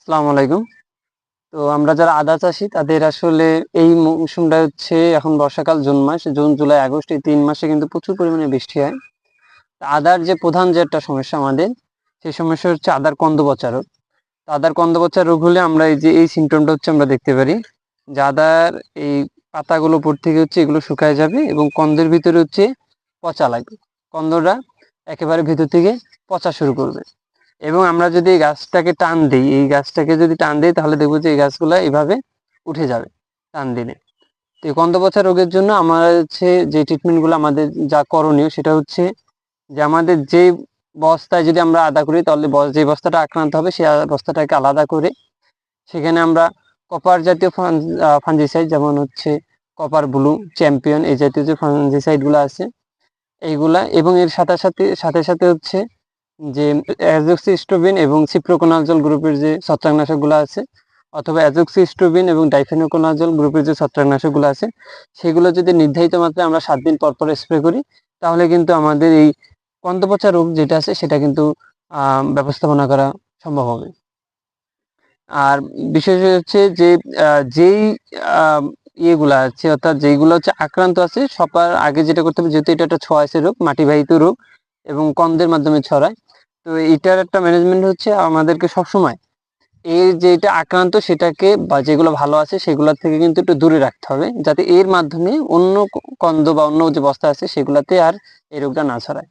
আসসালামু আলাইকুম। তো আমরা যারা আদা চাষি, তাদের আসলে এই মৌসুমটা হচ্ছে এখন বর্ষাকাল, জুন মাস। জুন, জুলাই, আগস্ট এই তিন মাসে কিন্তু প্রচুর পরিমাণে বৃষ্টি হয়। আদার যে প্রধান যে একটা সমস্যা আমাদের, সেই সমস্যা হচ্ছে আদার কন্দ পচা রোগ আদার কন্দ পচা রোগ হলে আমরা এই যে, এই সিমটমটা হচ্ছে আমরা দেখতে পারি যে আদার এই পাতাগুলো উপর থেকে হচ্ছে এগুলো শুকায় যাবে এবং কন্দের ভিতরে হচ্ছে পচা লাগবে। কন্দটা একেবারে ভিতর থেকে পচা শুরু করবে। এবং আমরা যদি এই গাছটাকে টান দিই, এই গাছটাকে যদি টান দিই, তাহলে দেখব যে এই গাছগুলো এইভাবে উঠে যাবে টান দিলে। তো এই কন্দপচা রোগের জন্য আমার হচ্ছে যে ট্রিটমেন্টগুলো আমাদের যা করণীয়, সেটা হচ্ছে যে আমাদের যে বস্তায় যদি আমরা আদা করি, তাহলে যে বস্তাটা আক্রান্ত হবে সেই বস্তাটাকে আলাদা করে সেখানে আমরা কপার জাতীয় ফাঞ্জিসাইড যেমন হচ্ছে কপার ব্লু চ্যাম্পিয়ন এই জাতীয় যে ফাঞ্জিসাইডগুলো আছে, এইগুলা এবং এর সাথে সাথে সাথে সাথে হচ্ছে যে অ্যাজোক্সিস্টোবিন এবং সিপ্রোকোনাজল গ্রুপের যে ছত্রাকনাশকগুলো আছে, অথবা অ্যাজোক্সিস্টোবিন এবং ডাইফেনোকোনাজল গ্রুপের যে ছত্রাকনাশকগুলো আছে, সেগুলো যদি নির্ধারিত মাত্রায় আমরা সাত দিন পর পর স্প্রে করি, তাহলে কিন্তু আমাদের এই কন্দপচা রোগ যেটা আছে, সেটা কিন্তু ব্যবস্থাপনা করা সম্ভব হবে। আর বিশেষ হচ্ছে যে যেই ইয়েগুলা আছে, অর্থাৎ যেইগুলো হচ্ছে আক্রান্ত আছে, সবার আগে যেটা করতে হবে, যেহেতু এটা একটা ছোঁয়াচে রোগ, মাটিবাহিত রোগ, এবং কন্দের মাধ্যমে ছড়ায় তো এটার একটা ম্যানেজমেন্ট হচ্ছে আমাদেরকে সবসময়। এর যেটা আক্রান্ত সেটাকে বা যেগুলো ভালো আছে সেগুলোর থেকে কিন্তু একটু দূরে রাখতে হবে, যাতে এর মাধ্যমে অন্য কন্দ বা অন্য যে বস্তা আছে সেগুলাতে আর এই রোগটা না ছড়ায়।